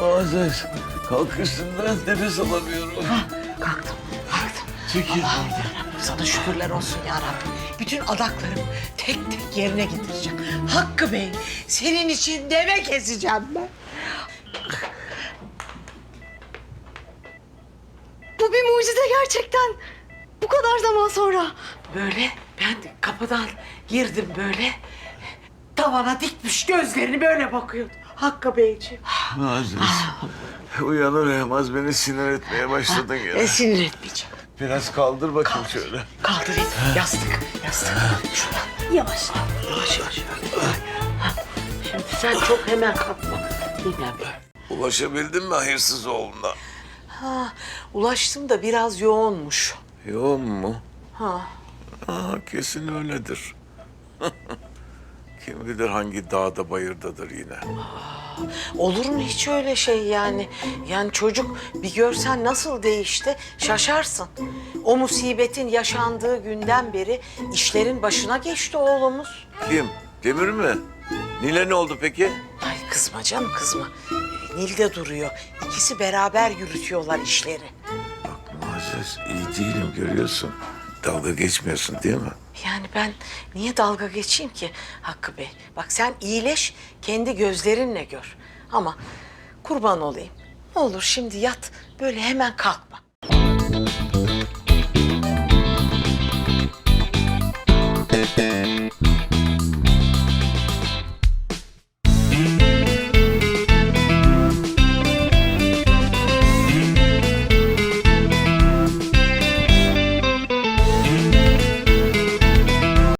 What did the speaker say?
Muazzez kalk üstünden nefes alamıyorum. Kalktım, kalktım. Çekil. Yarabbim sana şükürler olsun ya Rabbim. Bütün adaklarımı tek tek yerine getireceğim. Hakkı Bey, senin için deve keseceğim ben. Bu bir mucize gerçekten. Bu kadar zaman sonra. Böyle ben kapıdan girdim böyle. Tavana dikmiş gözlerini böyle bakıyordu. Hakkı Beyciğim. Muazzez. Uyanır uyanmaz beni sinir etmeye başladın E, yine. sinir etmeyeceğim. Biraz kaldır bakayım şöyle. Kaldırayım. Yastık, yastık. Şuradan. Yavaş. Yavaş, yavaş. Şimdi sen çok hemen kalkma. Böyle. Ulaşabildin mi hayırsız oğluna? Ha, ulaştım da biraz yoğunmuş. Yoğun mu? Ha. Aa, kesin öyledir. Kim bilir hangi dağda bayırdadır yine. Olur mu hiç öyle şey yani? Yani çocuk bir görsen nasıl değişti şaşarsın. O musibetin yaşandığı günden beri işlerin başına geçti oğlumuz. Kim? Demir mi? Nil'e ne oldu peki? Ay kızma canım kızma. Nil'de duruyor. İkisi beraber yürütüyorlar işleri. Bak Muazzez iyi değilim görüyorsun. Dalga geçmiyorsun değil mi? Yani ben niye dalga geçeyim ki Hakkı Bey? Bak sen iyileş, kendi gözlerinle gör. Ama kurban olayım. Ne olur şimdi yat, böyle hemen kalkma.